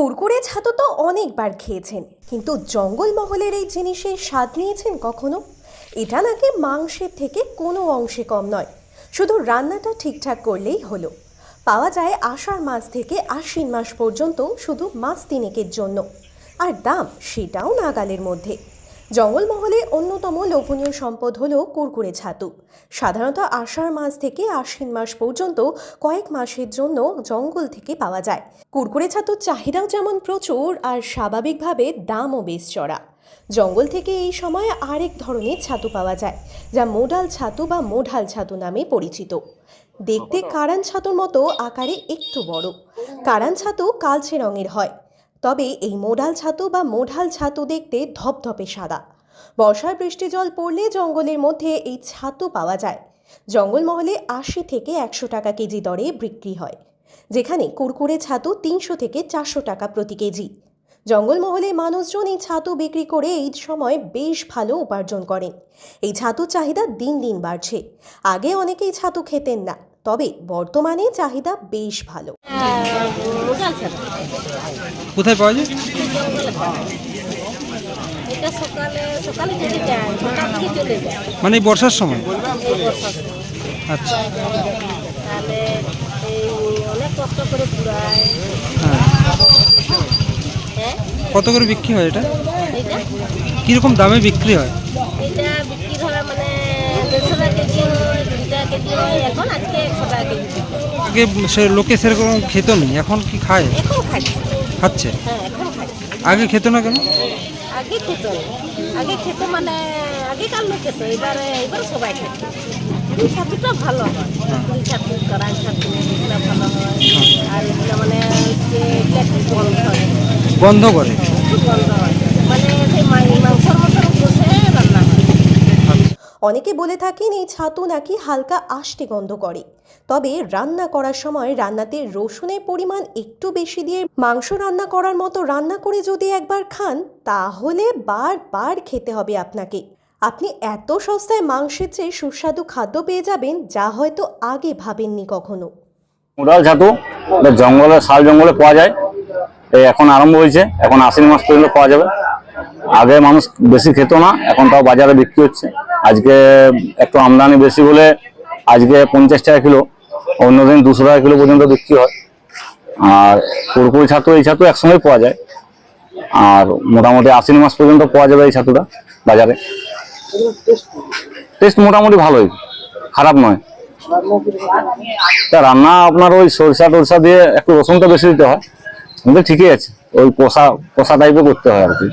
কুরকুরে ছাতু তো অনেকবার খেয়েছেন, কিন্তু জঙ্গলমহলের এই জিনিসের স্বাদ নিয়েছেন কখনো? এটা নাকি মাংসের থেকে কোনো অংশে কম নয়, শুধু রান্নাটা ঠিকঠাক করলেই হলো। পাওয়া যায় আষাঢ় মাস থেকে আশ্বিন মাস পর্যন্ত শুধু মাস তিনেকের জন্য, আর দাম সেটাও নাগালের মধ্যে। জঙ্গলমহলে অন্যতম লোভনীয় সম্পদ হল কুরকুরে ছাতু। সাধারণত আষাঢ় মাস থেকে আশ্বিন মাস পর্যন্ত কয়েক মাসের জন্য জঙ্গল থেকে পাওয়া যায়। কুরকুরে ছাতুর চাহিদাও যেমন প্রচুর, আর স্বাভাবিকভাবে দামও বেশ চড়া। জঙ্গল থেকে এই সময় আরেক ধরনের ছাতু পাওয়া যায়, যা মোডাল ছাতু বা মোঢাল ছাতু নামে পরিচিত। দেখতে কারান ছাতুর মতো, আকারে একটু বড়। কারান ছাতু কালচে রঙের হয় তবে এই মোডাল ছাতু বা মোঢাল ছাতু দেখতে ধপধপে সাদা। বর্ষার বৃষ্টি জল পড়লে জঙ্গলের মধ্যে এই ছাতু পাওয়া যায়। জঙ্গলমহলে আশি থেকে একশো টাকা কেজি দরে বিক্রি হয়। যেখানে কুরকুরে ছাতু তিনশো থেকে চারশো টাকা প্রতি কেজি। জঙ্গলমহলে মানুষজন এই ছাতু বিক্রি করে এই সময় বেশ ভালো উপার্জন করেন। এই ছাতুর চাহিদা দিন দিন বাড়ছে। আগে অনেকেই ছাতু খেতেন না। তবে বর্তমানে চাহিদা বেশ ভালো। কোথায় পাওয়া যায়? মানে এই বর্ষার সময়? এই বর্ষার সময়। আচ্ছা। তাহলে এই অনেক কষ্ট করে পুরায় হ্যাঁ। হ্যাঁ? কত করে বিক্রি হয় এটা? কীরকম দামে বিক্রি হয়? এটা বিক্রি হয় মানে দেড়শো টাকা টাকা এখন আজকে একশো টাকা কেজি আগে সে লোকে সেরকম খেত নি এখন কি খায়? এখন খাচ্ছি। খাচ্ছে? হ্যাঁ এখন খাচ্ছি। আগে খেত না কেন? আগে খেত আগে খেত মানে আগেকার লোক খেত এবারে এবার সবাই খাচ্ছে এই ছাতুটা ভালো হয়। পুরি ছাতু কড়াই ছাতু এগুলো ভালো হয়। আর এগুলো মানে হচ্ছে হয় বন্ধ করে একটু বন্ধ হয় মানে সেই মা- মাংসর মতন বসে রান্না হয় অনেকে বলে থাকেন এই ছাতু নাকি হালকা আষ্টে গন্ধ করে। তবে রান্না করার সময় রান্নাতে রসুনের পরিমাণ একটু বেশি দিয়ে মাংস রান্না করার মতো রান্না করে যদি একবার খান, তাহলে বারবার খেতে হবে আপনাকে। আপনি এত সস্তায় মাংসের চেয়ে সুস্বাদু খাদ্য পেয়ে যাবেন, যা হয়তো আগে ভাবেননি কখনো। মুরাল ছাতু জঙ্গলে, শাল জঙ্গলে পাওয়া যায়। এই এখন আরম্ভ হয়েছে, এখন আশ্বিন মাস পর্যন্ত পাওয়া যাবে। আগে মানুষ বেশি খেত না, এখন তাও বাজারে বিক্রি হচ্ছে। আজকে একটু আমদানি বেশি বলে আজকে পঞ্চাশ টাকা কিলো, অন্যদিন দুশো টাকা কিলো পর্যন্ত বিক্রি হয়। আর কুরকুরি ছাতু, এই ছাতু একসঙ্গেই পাওয়া যায়। আর মোটামুটি আশ্বিন মাস পর্যন্ত পাওয়া যাবে এই ছাতুটা বাজারে। টেস্ট মোটামুটি ভালোই, খারাপ নয়। তা রান্না আপনার ওই সরষা টরষা দিয়ে একটু রসুনটা বেশি দিতে হয়। কিন্তু ঠিকই আছে, ওই কষা কষা টাইপের করতে হয় আর কি।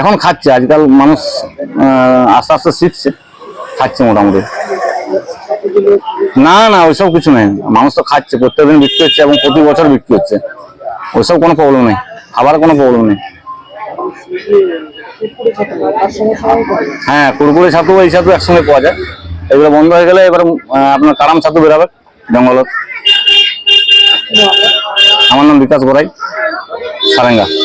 এখন খাচ্ছে, আজকাল মানুষ আস্তে আস্তে শিখছে, খাচ্ছে মোটামুটি। না না, ওইসব কিছু নেই। মানুষ তো খাচ্ছে, প্রত্যেকদিন বিক্রি হচ্ছে এবং প্রতি বছর বিক্রি হচ্ছে। ওইসব কোনো প্রবলেম নেই, খাবার কোনো প্রবলেম নেই। হ্যাঁ কুরকুরে ছাতু এই ছাতু একসঙ্গে পাওয়া যায়। এগুলো বন্ধ হয়ে গেলে এবার আপনার কারাম ছাতু বেরাবে, জঙ্গলত। আমার নাম বিকাশ গোড়াই, সারেঙ্গা।